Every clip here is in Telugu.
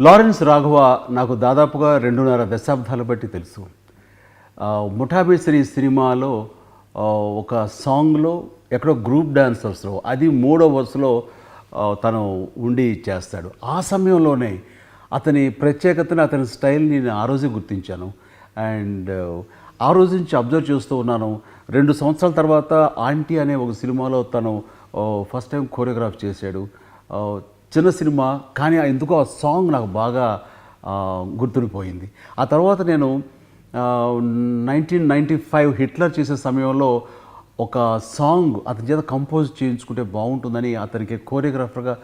లారెన్స్ రాఘవ నాకు దాదాపుగా రెండున్నర దశాబ్దాలు బట్టి తెలుసు. ఆ, ముఠాబేసరి సినిమాలో ఒక సాంగ్లో ఎక్కడో గ్రూప్ డాన్సర్స్లో అది మూడో వరుసలో తను ఉండి చేస్తాడు. ఆ సమయంలోనే అతని ప్రత్యేకతను అతని స్టైల్ని నేను ఆ రోజే గుర్తించాను. అండ్ ఆ రోజు నుంచి అబ్జర్వ్ చేస్తూ ఉన్నాను. రెండు సంవత్సరాల తర్వాత ఆంటీ అనే ఒక సినిమాలో తను ఫస్ట్ టైం కోరియోగ్రాఫ్ చేశాడు. చిన్న సినిమా కానీ ఆ ఎందుకో ఆ సాంగ్ నాకు బాగా గుర్తుండిపోయింది. ఆ తర్వాత నేను నైన్టీన్ నైంటీ ఫైవ్ హిట్లర్ చేసే సమయంలో ఒక సాంగ్ అతని చేత కంపోజ్ చేయించుకుంటే బాగుంటుందని అతనికి కోరియోగ్రాఫర్గా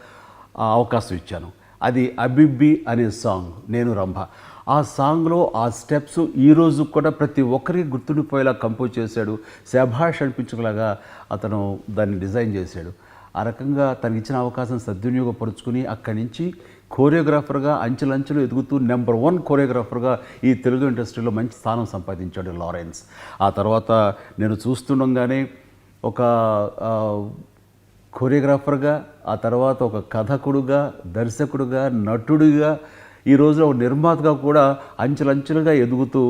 అవకాశం ఇచ్చాను. అది అబిబ్బి అనే సాంగ్ నేను రంభ. ఆ సాంగ్లో ఆ స్టెప్స్ ఈ రోజు కూడా ప్రతి ఒక్కరికి గుర్తుండిపోయేలా కంపోజ్ చేశాడు. శభాష్ అనిపించుకులాగా అతను దాన్ని డిజైన్ చేశాడు. ఆ రకంగా తనకి ఇచ్చిన అవకాశం సద్వినియోగపరుచుకుని అక్కడి నుంచి కోరియోగ్రాఫర్గా అంచెలంచెలు ఎదుగుతూ నెంబర్ వన్ కోరియోగ్రాఫర్గా ఈ తెలుగు ఇండస్ట్రీలో మంచి స్థానం సంపాదించాడు లారెన్స్. ఆ తర్వాత నేను చూస్తుండగానే ఒక కోరియోగ్రాఫర్గా ఆ తర్వాత ఒక కథకుడుగా దర్శకుడుగా నటుడిగా ఈ రోజున ఒక నిర్మాతగా కూడా అంచెలంచెలుగా ఎదుగుతూ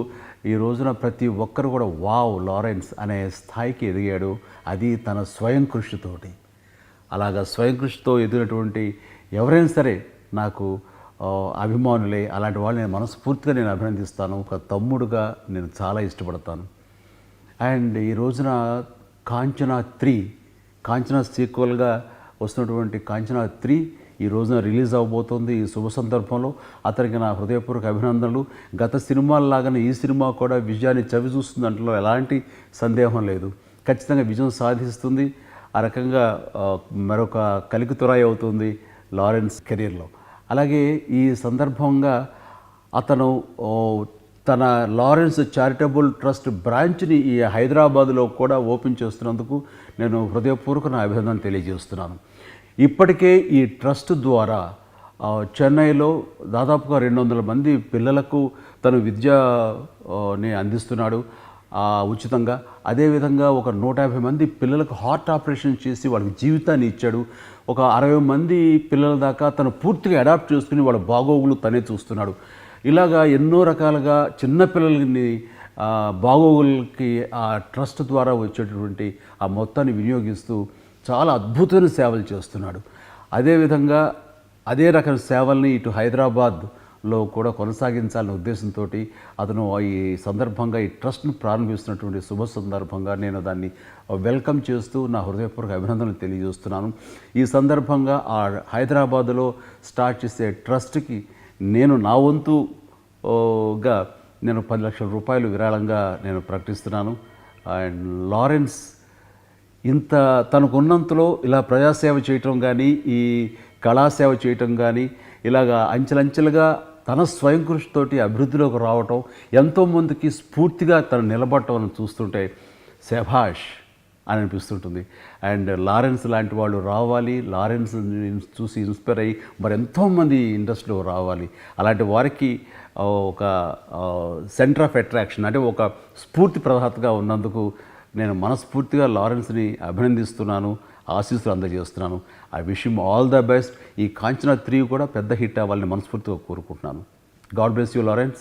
ఈ రోజున ప్రతి ఒక్కరు కూడా వావ్ లారెన్స్ అనే స్థాయికి ఎదిగాడు. అది తన స్వయం కృషితోటి. అలాగా స్వయం కృషితో ఎదిగినటువంటి ఎవరైనా సరే నాకు అభిమానులే అలాంటి వాళ్ళు నేను మనస్ఫూర్తిగా నేను అభినందిస్తాను. ఒక తమ్ముడుగా నేను చాలా ఇష్టపడతాను. అండ్ ఈ రోజున కాంచనా త్రీ కాంచనా సీక్వల్గా వస్తున్నటువంటి కాంచనా త్రీ ఈ రోజున రిలీజ్ అవబోతోంది. ఈ శుభ సందర్భంలో అతనికి నా హృదయపూర్వక అభినందనలు. గత సినిమాల్లాగానే ఈ సినిమా కూడా విజయాన్ని చవి చూస్తుంది దాంట్లో ఎలాంటి సందేహం లేదు. ఖచ్చితంగా విజయం సాధిస్తుంది. ఆ రకంగా మరొక కలికితురాయి అవుతుంది లారెన్స్ కెరీర్లో. అలాగే ఈ సందర్భంగా అతను తన లారెన్స్ చారిటబుల్ ట్రస్ట్ బ్రాంచ్ని ఈ హైదరాబాద్లో కూడా ఓపెన్ చేస్తున్నందుకు నేను హృదయపూర్వక నా అభినందన తెలియజేస్తున్నాను. ఇప్పటికే ఈ ట్రస్ట్ ద్వారా చెన్నైలో దాదాపుగా రెండు వందల మంది పిల్లలకు తను విద్యని అందిస్తున్నాడు. ఉచితంగా. అదేవిధంగా ఒక నూట యాభై మంది పిల్లలకు హార్ట్ ఆపరేషన్ చేసి వాళ్ళకి జీవితాన్ని ఇచ్చాడు. ఒక అరవై మంది పిల్లల దాకా తను పూర్తిగా అడాప్ట్ చేసుకుని వాళ్ళ బాగోగులు తనే చూస్తున్నాడు. ఇలాగా ఎన్నో రకాలుగా చిన్నపిల్లలని బాగోగులకి ఆ ట్రస్ట్ ద్వారా వచ్చేటటువంటి ఆ మొత్తాన్ని వినియోగిస్తూ చాలా అద్భుతమైన సేవలు చేస్తున్నాడు. అదేవిధంగా అదే రకం సేవల్ని ఇటు హైదరాబాద్ లో కూడా కొనసాగించాలనే ఉద్దేశంతో అతను ఈ సందర్భంగా ఈ ట్రస్ట్ను ప్రారంభిస్తున్నటువంటి శుభ సందర్భంగా నేను దాన్ని వెల్కమ్ చేస్తూ నా హృదయపూర్వక అభినందనలు తెలియజేస్తున్నాను. ఈ సందర్భంగా ఆ హైదరాబాద్లో స్టార్ట్ చేసే ట్రస్ట్కి నేను నా వంతు గా నేను పది లక్షల రూపాయలు విరాళంగా నేను ప్రకటిస్తున్నాను. అండ్ లారెన్స్ ఇంత తనకున్నంతలో ఇలా ప్రజాసేవ చేయటం కానీ ఈ కళాసేవ చేయటం కానీ ఇలాగా అంచెలంచెలుగా తన స్వయం కృషితోటి అభివృద్ధిలోకి రావటం ఎంతోమందికి స్ఫూర్తిగా తను నిలబడటం అని చూస్తుంటే శభాష్ అని అనిపిస్తుంటుంది. అండ్ లారెన్స్ లాంటి వాళ్ళు రావాలి లారెన్స్ చూసి ఇన్స్పైర్ అయ్యి మరి ఎంతోమంది ఇండస్ట్రీలో రావాలి. అలాంటి వారికి ఒక సెంటర్ ఆఫ్ అట్రాక్షన్ అంటే ఒక స్ఫూర్తి ప్రదాతగా ఉన్నందుకు నేను మనస్ఫూర్తిగా లారెన్స్ని అభినందిస్తున్నాను ఆశీస్సులు అందజేస్తున్నాను. I wish you all the best. ఈ కాంచనా త్రీ కూడా పెద్ద హిట్ అవ్వాలని మనస్ఫూర్తిగా కోరుకుంటున్నాను. God bless you Lawrence.